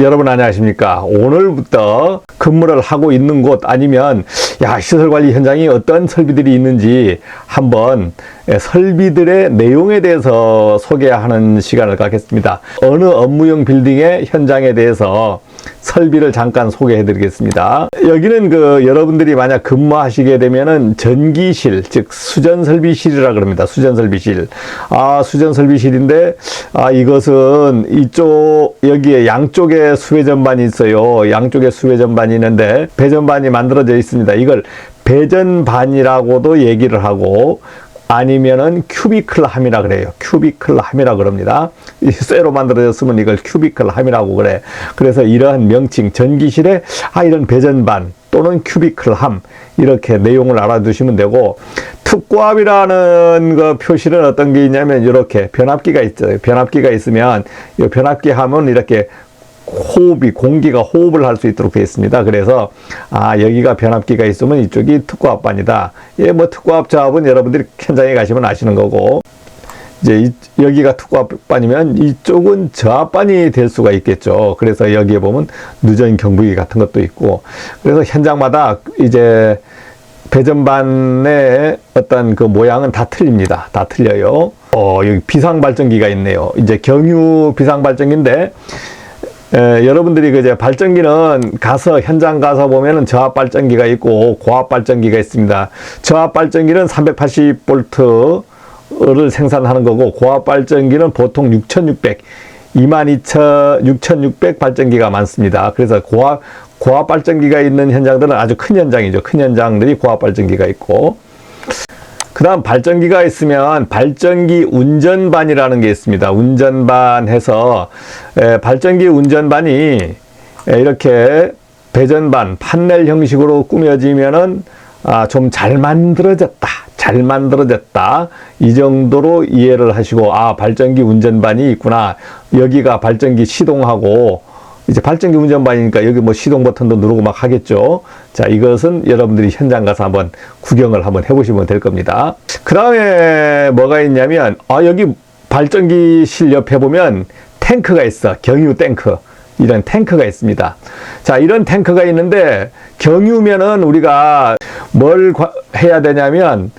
여러분 안녕하십니까? 오늘부터 근무를 하고 있는 곳 아니면 야 시설관리 현장에 어떤 설비들이 있는지 한번 예, 설비들의 내용에 대해서 소개하는 시간을 갖겠습니다. 어느 업무용 빌딩의 현장에 대해서 설비를 잠깐 소개해 드리겠습니다. 여기는 그 여러분들이 만약 근무하시게 되면은 전기실 즉 수전설비실이라 그럽니다. 수전설비실. 아 수전설비실인데 아 이것은 이쪽 여기에 양쪽에 수회 전반이 있어요. 양쪽에 수회 전반이 있는데 배전반이 만들어져 있습니다. 이걸 배전반이라고도 얘기를 하고 아니면은 큐비클함이라 그래요. 큐비클함이라 그럽니다. 이 쇠로 만들어졌으면 이걸 큐비클함이라고 그래. 그래서 이러한 명칭 전기실에 아 이런 배전반 또는 큐비클함 이렇게 내용을 알아두시면 되고 특고압이라는 그 표시는 어떤 게 있냐면 이렇게 변압기가 있어요. 변압기가 있으면 이 변압기 하면 이렇게 호흡이 공기가 호흡을 할 수 있도록 되어 있습니다. 그래서 아 여기가 변압기가 있으면 이쪽이 특고압반이다. 예, 뭐 특고압 작업은 여러분들이 현장에 가시면 아시는 거고 이제 이, 여기가 특고압반이면 이쪽은 저압반이 될 수가 있겠죠. 그래서 여기에 보면 누전 경부기 같은 것도 있고 그래서 현장마다 이제 배전반의 어떤 그 모양은 다 틀립니다. 다 틀려요. 어, 여기 비상 발전기가 있네요. 이제 경유 비상 발전기인데 에, 여러분들이 그제 발전기는 가서 현장 가서 보면은 저압 발전기가 있고 고압 발전기가 있습니다. 저압 발전기는 380볼트를 생산하는 거고 고압 발전기는 보통 6,600, 22,000, 6,600 발전기가 많습니다. 그래서 고압 고압 발전기가 있는 현장들은 아주 큰 현장이죠. 큰 현장들이 고압 발전기가 있고 그 다음 발전기가 있으면 발전기 운전반이라는 게 있습니다. 운전반 해서 에, 발전기 운전반이 에, 이렇게 배전반, 판넬 형식으로 꾸며지면은 아, 좀 잘 만들어졌다. 잘 만들어졌다. 이 정도로 이해를 하시고, 아, 발전기 운전반이 있구나. 여기가 발전기 시동하고, 이제 발전기 운전반이니까 여기 뭐 시동 버튼도 누르고 막 하겠죠. 자, 이것은 여러분들이 현장 가서 한번 구경을 한번 해보시면 될 겁니다. 그 다음에 뭐가 있냐면, 아, 여기 발전기실 옆에 보면 탱크가 있어. 경유 탱크. 이런 탱크가 있습니다. 자, 이런 탱크가 있는데, 경유면은 우리가 뭘 과- 해야 되냐면,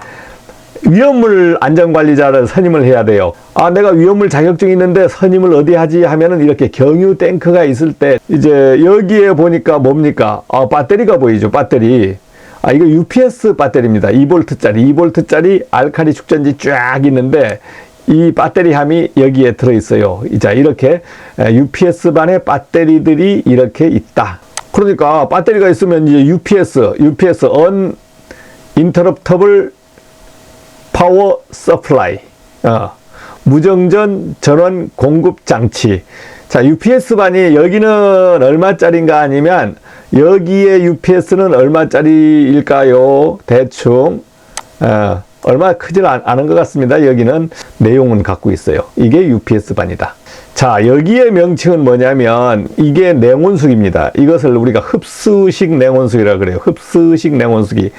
위험물 안전관리자를 선임을 해야 돼요. 아, 내가 위험물 자격증이 있는데 선임을 어디 하지 하면은 이렇게 경유 탱크가 있을 때 이제 여기에 보니까 뭡니까? 아, 배터리가 보이죠. 배터리. 아, 이거 UPS 배터리입니다. 2볼트짜리, 2볼트짜리 알카리 축전지 쫙 있는데 이 배터리 함이 여기에 들어 있어요. 자, 이렇게 UPS 반의 배터리들이 이렇게 있다. 그러니까 배터리가 있으면 이제 UPS, UPS on interruptible 파워 서플라이, 어, 무정전 전원 공급 장치. 자, UPS 반이 여기는 얼마짜리인가 아니면 여기에 UPS는 얼마짜리일까요? 대충 어, 얼마 크질 않- 않은 것 같습니다. 여기는 내용은 갖고 있어요. 이게 UPS 반이다. 자, 여기에 명칭은 뭐냐면 이게 냉온수기입니다. 이것을 우리가 흡수식 냉온수기라 그래요. 흡수식 냉온수기.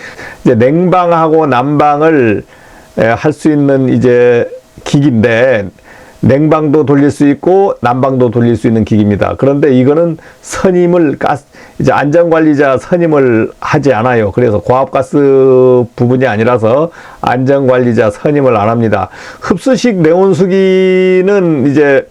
이제 냉방하고 난방을 할 수 있는 이제 기기인데 냉방도 돌릴 수 있고 난방도 돌릴 수 있는 기기입니다. 그런데 이거는 선임을 가스 이제 안전관리자 선임을 하지 않아요. 그래서 고압가스 부분이 아니라서 안전관리자 선임을 안 합니다. 흡수식 냉온수기는 이제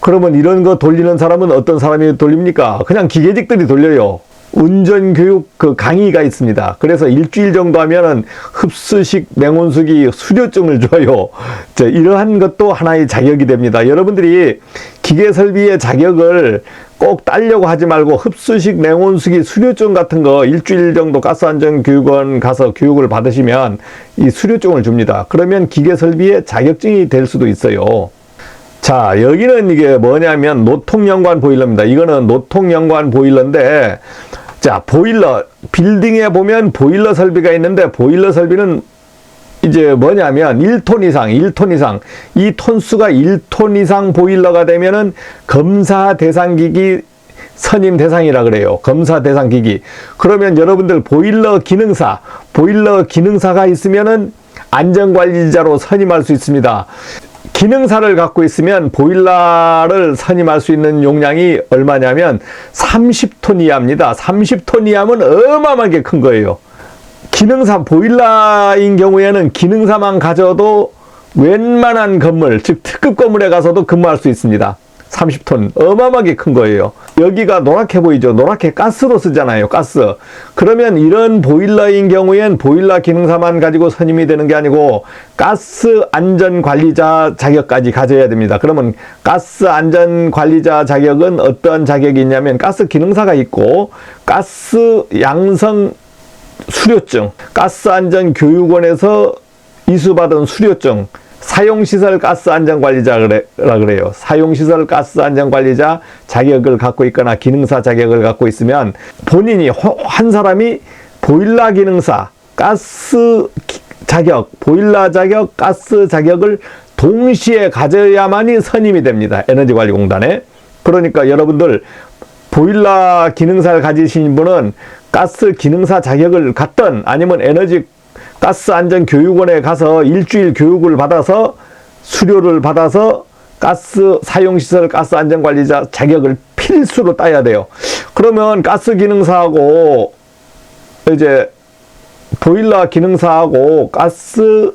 그러면 이런 거 돌리는 사람은 어떤 사람이 돌립니까? 그냥 기계직들이 돌려요. 운전 교육 그 강의가 있습니다. 그래서 일주일 정도 하면은 흡수식 냉온수기 수료증을 줘요. 자, 이러한 것도 하나의 자격이 됩니다. 여러분들이 기계 설비의 자격을 꼭 따려고 하지 말고 흡수식 냉온수기 수료증 같은 거 일주일 정도 가스안전교육원 가서 교육을 받으시면 이 수료증을 줍니다. 그러면 기계 설비의 자격증이 될 수도 있어요. 자, 여기는 이게 뭐냐면 노통연관 보일러입니다. 이거는 노통연관 보일러인데, 자, 보일러, 빌딩에 보면 보일러 설비가 있는데, 보일러 설비는 이제 뭐냐면 1톤 이상, 1톤 이상, 이 톤수가 1톤 이상 보일러가 되면은 검사 대상 기기 선임 대상이라 그래요. 검사 대상 기기. 그러면 여러분들 보일러 기능사, 보일러 기능사가 있으면은 안전관리자로 선임할 수 있습니다. 기능사를 갖고 있으면 보일러를 선임할 수 있는 용량이 얼마냐면 30톤 이하입니다. 30톤 이하면 어마어마하게 큰 거예요. 기능사 보일러인 경우에는 기능사만 가져도 웬만한 건물, 즉 특급 건물에 가서도 근무할 수 있습니다. 30톤 어마어마하게 큰 거예요. 여기가 노랗게 보이죠. 노랗게 가스로 쓰잖아요. 가스. 그러면 이런 보일러인 경우엔 보일러 기능사만 가지고 선임이 되는 게 아니고 가스 안전 관리자 자격까지 가져야 됩니다. 그러면 가스 안전 관리자 자격은 어떤 자격이 있냐면 가스 기능사가 있고 가스 양성 수료증, 가스 안전 교육원에서 이수받은 수료증, 사용시설 가스 안전 관리자라 그래요. 사용시설 가스 안전 관리자 자격을 갖고 있거나 기능사 자격을 갖고 있으면 본인이 한 사람이 보일러 기능사, 가스 자격, 보일러 자격, 가스 자격을 동시에 가져야만이 선임이 됩니다. 에너지관리공단에. 그러니까 여러분들 보일러 기능사를 가지신 분은 가스 기능사 자격을 갖던 아니면 에너지 가스 안전 교육원에 가서 일주일 교육을 받아서 수료를 받아서 가스 사용 시설 가스 안전 관리자 자격을 필수로 따야 돼요. 그러면 가스 기능사하고 이제 보일러 기능사하고 가스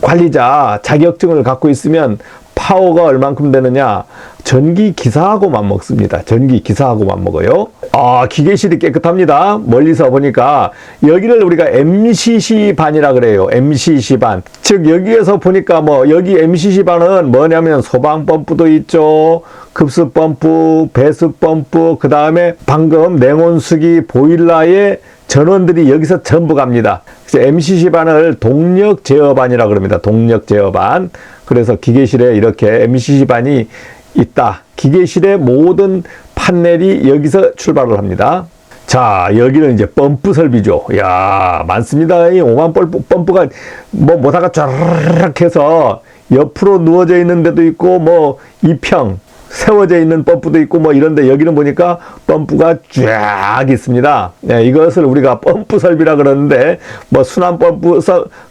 관리자 자격증을 갖고 있으면 파워가 얼만큼 되느냐? 전기 기사하고만 먹습니다. 전기 기사하고만 먹어요. 아, 기계실이 깨끗합니다. 멀리서 보니까 여기를 우리가 MCC 반이라 그래요. MCC 반. 즉 여기에서 보니까 뭐 여기 MCC 반은 뭐냐면 소방 펌프도 있죠. 급수 펌프, 배수 펌프, 그다음에 방금 냉온수기 보일러의 전원들이 여기서 전부 갑니다. 그래서 MCC 반을 동력 제어반이라 그럽니다. 동력 제어반. 그래서 기계실에 이렇게 MCC 반이 있다. 기계실의 모든 판넬이 여기서 출발을 합니다. 자, 여기는 이제 펌프 설비죠. 야 많습니다. 이 오만 펌프, 펌프가 뭐 못하가 쫙 해서 옆으로 누워져 있는 데도 있고, 뭐, 이평, 세워져 있는 펌프도 있고 뭐 이런데 여기는 보니까 펌프가 쫙 있습니다. 네, 이것을 우리가 펌프 설비라 그러는데 뭐 순환 펌프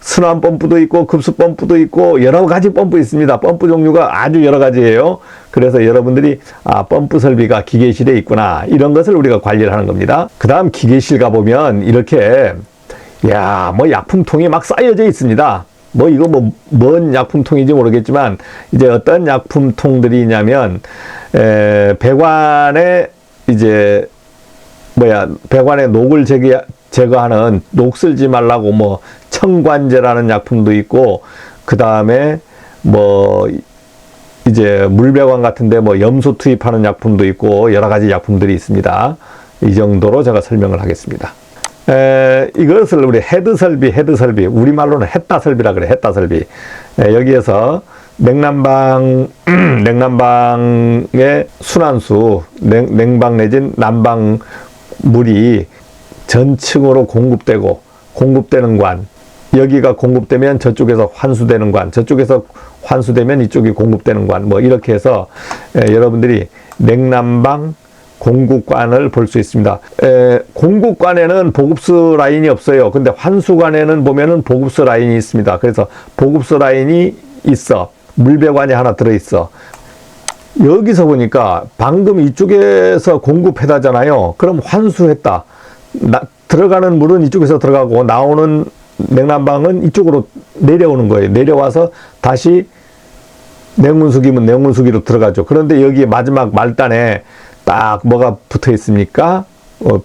순환 펌프도 있고 급수 펌프도 있고 여러 가지 펌프 있습니다. 펌프 종류가 아주 여러 가지예요. 그래서 여러분들이 아 펌프 설비가 기계실에 있구나 이런 것을 우리가 관리를 하는 겁니다. 그 다음 기계실 가 보면 이렇게 야 뭐 약품통이 막 쌓여져 있습니다. 뭐 이거 뭐 뭔 약품통인지 모르겠지만 이제 어떤 약품통들이 있냐면 에, 배관에 이제 뭐야 배관에 녹을 제거, 제거하는 녹 쓸지 말라고 뭐 청관제라는 약품도 있고 그 다음에 뭐 이제 물배관 같은데 뭐 염소 투입하는 약품도 있고 여러 가지 약품들이 있습니다. 이 정도로 제가 설명을 하겠습니다. 에, 이것을 우리 헤드 설비, 헤드 설비, 우리말로는 했다 설비라 그래, 했다 설비. 에, 여기에서 냉난방, 냉난방의 순환수, 냉, 냉방 내진 난방 물이 전층으로 공급되고, 공급되는 관, 여기가 공급되면 저쪽에서 환수되는 관, 저쪽에서 환수되면 이쪽이 공급되는 관, 뭐 이렇게 해서 에, 여러분들이 냉난방, 공급관을 볼 수 있습니다. 에, 공급관에는 보급수 라인이 없어요. 근데 환수관에는 보면은 보급수 라인이 있습니다. 그래서 보급수 라인이 있어. 물배관이 하나 들어있어. 여기서 보니까 방금 이쪽에서 공급해다잖아요. 그럼 환수했다. 나, 들어가는 물은 이쪽에서 들어가고 나오는 냉난방은 이쪽으로 내려오는 거예요. 내려와서 다시 냉온수기면 냉온수기로 들어가죠. 그런데 여기 마지막 말단에 딱 뭐가 붙어 있습니까? 어,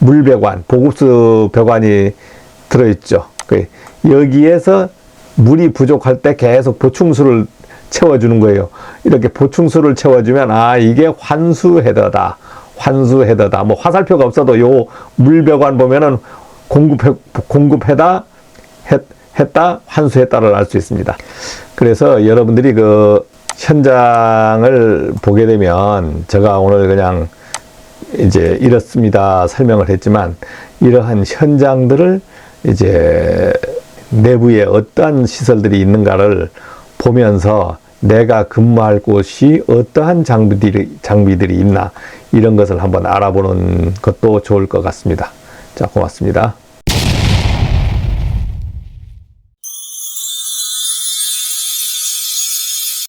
물배관, 보급수 배관이 들어있죠. 그 여기에서 물이 부족할 때 계속 보충수를 채워주는 거예요. 이렇게 보충수를 채워주면 아 이게 환수 헤더다. 환수 헤더다. 뭐 화살표가 없어도 요 물배관 보면은 공급해 공급해다 했, 했다 환수했다를 알 수 있습니다. 그래서 여러분들이 그 현장을 보게 되면 제가 오늘 그냥 이제 이렇습니다 설명을 했지만 이러한 현장들을 이제 내부에 어떠한 시설들이 있는가를 보면서 내가 근무할 곳이 어떠한 장비들이, 장비들이 있나 이런 것을 한번 알아보는 것도 좋을 것 같습니다. 자, 고맙습니다.